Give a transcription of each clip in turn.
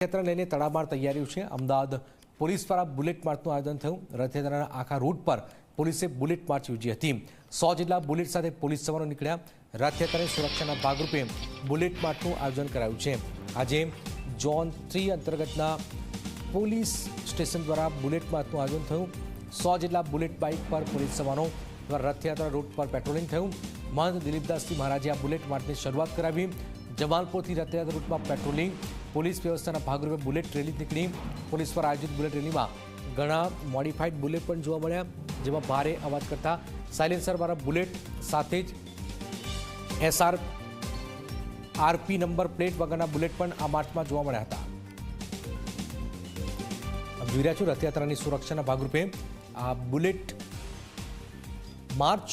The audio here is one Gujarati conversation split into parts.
રથયાત્રા લઈને તડામાર તૈયારીઓ છે. અમદાવાદ પોલીસ દ્વારા બુલેટ માર્ચનું આયોજન થયું. રથયાત્રાના આખા રૂટ પર પોલીસે બુલેટ માર્ચ યોજી હતી. સો જેટલા બુલેટ સાથે પોલીસ સવારો નીકળ્યા. રથયાત્રાની સુરક્ષાના ભાગરૂપે બુલેટ માર્ચનું આયોજન કરાયું છે. આજે જોન થ્રી અંતર્ગતના પોલીસ સ્ટેશન દ્વારા બુલેટ માર્ચનું આયોજન થયું. સો જેટલા બુલેટ બાઇક પર પોલીસ સવાનો દ્વારા રથયાત્રા રૂટ પર પેટ્રોલિંગ થયું. મહંત દિલીપદાસજી મહારાજે આ બુલેટ માર્ચની શરૂઆત કરાવી. જમાલપુરથી રથયાત્રા રૂટમાં પેટ્રોલિંગ પોલીસ વ્યવસ્થાના ભાગરૂપે બુલેટ રેલી નીકળી. પોલીસ પર આયોજિત બુલેટ રેલીમાં ઘણા મોડિફાઈડ બુલેટ પણ જોવા મળ્યા, જેમાં ભારે અવાજ કરતા સાયલેન્સરવાળા બુલેટ સાથે જ એસઆર આરપી નંબર પ્લેટ વગરના બુલેટ પણ આ માર્ચમાં જોવા મળ્યા હતા. જોઈ રહ્યા છો રથયાત્રાની સુરક્ષાના ભાગરૂપે આ બુલેટ માર્ચ,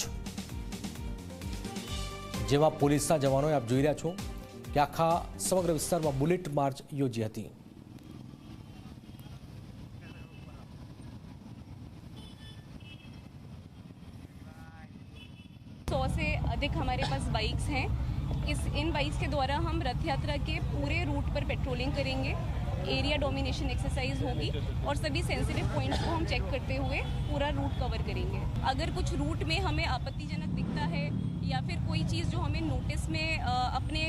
જેમાં પોલીસના જવાનોએ આપ જોઈ રહ્યા છો. કે આખા સમગ્ર વિસ્તારમાં બુલેટ માર્ચ યોજી હતી सौ से अधिक हमारे पास बाइक्स हैं इस इन बाइक्स के द्वारा हम रथ यात्रा के पूरे रूट पर पेट्रोलिंग करेंगे एरिया डोमिनेशन एक्सरसाइज होगी और सभी सेंसिटिव पॉइंट्स को हम चेक करते हुए पूरा रूट कवर करेंगे। अगर कुछ रूट में हमें आपत्तिजनक दिखता है या फिर कोई चीज़ जो हमें नोटिस में अपने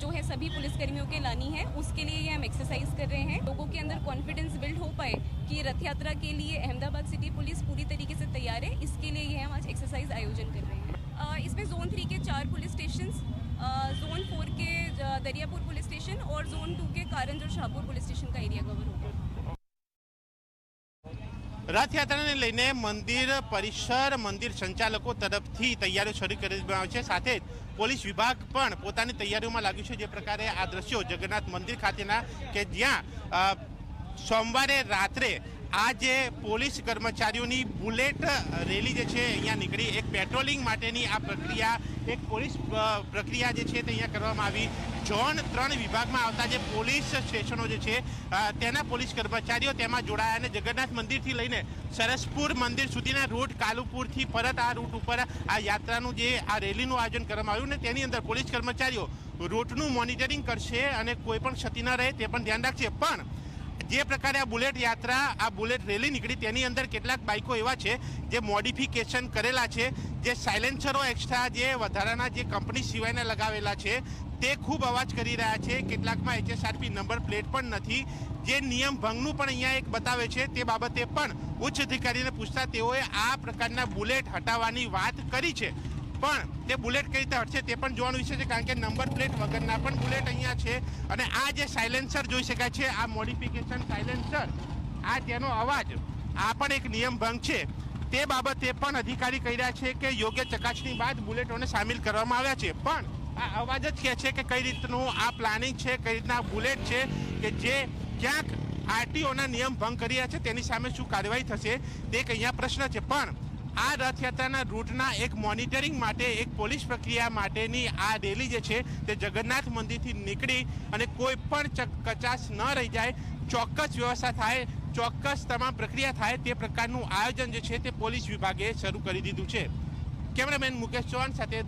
जो है सभी पुलिसकर्मियों के लानी है, उसके लिए ये हम एक्सरसाइज कर रहे हैं। लोगों के अंदर कॉन्फिडेंस बिल्ड हो पाए कि रथ यात्रा के लिए अहमदाबाद सिटी पुलिस पूरी तरीके से तैयार है, इसके लिए ये हम आज एक्सरसाइज आयोजन कर रहे हैं। इसमें जोन थ्री के चार पुलिस स्टेशन जोन फोर के ज- दरियापुर पुलिस स्टेशन और जोन टू के कारंज और शाहपुर पुलिस स्टेशन का एरिया कवर होगा રથયાત્રાને લઈને મંદિર પરિસર મંદિર સંચાલકો તરફથી તૈયારીઓ શરૂ કરી દેવામાં આવી છે સાથે જ પોલીસ વિભાગ પણ પોતાની તૈયારીઓમાં લાગ્યું છે જે પ્રકારે આ દ્રશ્યો જગન્નાથ મંદિર ખાતેના કે જ્યાં અ, સોમવારે રાત્રે આ જે પોલીસ કર્મચારીઓની બુલેટ રેલી જે છે, અહીંયા નીકળી. એક પેટ્રોલિંગ માટેની આ પ્રક્રિયા, એક પોલીસ પ્રક્રિયા જે છે તે અહીંયા કરવામાં આવી. ઝોન ત્રણ વિભાગમાં આવતા જે પોલીસ સ્ટેશનો જે છે તેના પોલીસ કર્મચારીઓ તેમાં જોડાયા અને જગન્નાથ મંદિરથી લઈને સરસપુર મંદિર સુધીના રૂટ કાલુપુરથી પરત આ રૂટ ઉપર આ યાત્રાનું જે આ રેલીનું આયોજન કરવામાં આવ્યું ને તેની અંદર પોલીસ કર્મચારીઓ રૂટનું મોનિટરિંગ કરશે અને કોઈ પણ ક્ષતિ ન રહે તે પણ ધ્યાન રાખશે. પણ જે પ્રકારે આ બુલેટ યાત્રા, આ બુલેટ રેલી નીકળી તેની અંદર કેટલાક બાઇકો એવા છે જે મોડિફિકેશન કરેલા છે, જે સાયલેન્સરો એક્સ્ટ્રા જે વધારાના જે કંપની સિવાયના લગાવેલા છે, તે ખૂબ અવાજ કરી રહ્યા છે. કેટલાકમાં એચએસઆરપી નંબર પ્લેટ પણ નથી. જે નિયમ ભંગનું પણ અહીંયા એક બતાવે છે, તે બાબતે પણ ઉચ્ચ અધિકારીને પૂછતા તેઓએ આ પ્રકારના બુલેટ હટાવવાની વાત કરી છે. પણ તે બુલેટ કઈ રીતે હટશે તે પણ જોવાનું વિશે છે, કારણ કે નંબર પ્લેટ વગરના પણ બુલેટ અહીંયા છે. અને આ જે સાયલેન્સર જોઈ શકાય છે, આ મોડિફિકેશન સાયલેન્સર આ તેનો અવાજ, આ પણ એક નિયમ ભંગ છે. તે બાબતે પણ અધિકારી કહી રહ્યા છે કે યોગ્ય ચકાસણી બાદ બુલેટોને સામેલ કરવામાં આવ્યા છે. પણ આ અવાજ જ કહે છે કે કઈ રીતનું આ પ્લાનિંગ છે, કઈ રીતના બુલેટ છે, કે જે ક્યાંક આરટીઓના નિયમ ભંગ કરી રહ્યા છે, તેની સામે શું કાર્યવાહી થશે, તે એક અહીંયા પ્રશ્ન છે. પણ આ રથયાત્રાના રૂટના એક મોનિટરિંગ માટે, એક પોલીસ પ્રક્રિયા માટેની આ રેલી જે છે તે જગન્નાથ મંદિરથી નીકળી અને કોઈ પણ કચાશ ન રહી જાય, ચોક્કસ વ્યવસ્થા થાય, ચોક્કસ તમામ પ્રક્રિયા થાય તે પ્રકારનું આયોજન જે છે તે પોલીસ વિભાગે શરૂ કરી દીધું છે. કેમેરામેન મુકેશ ચૌહાણ સાથે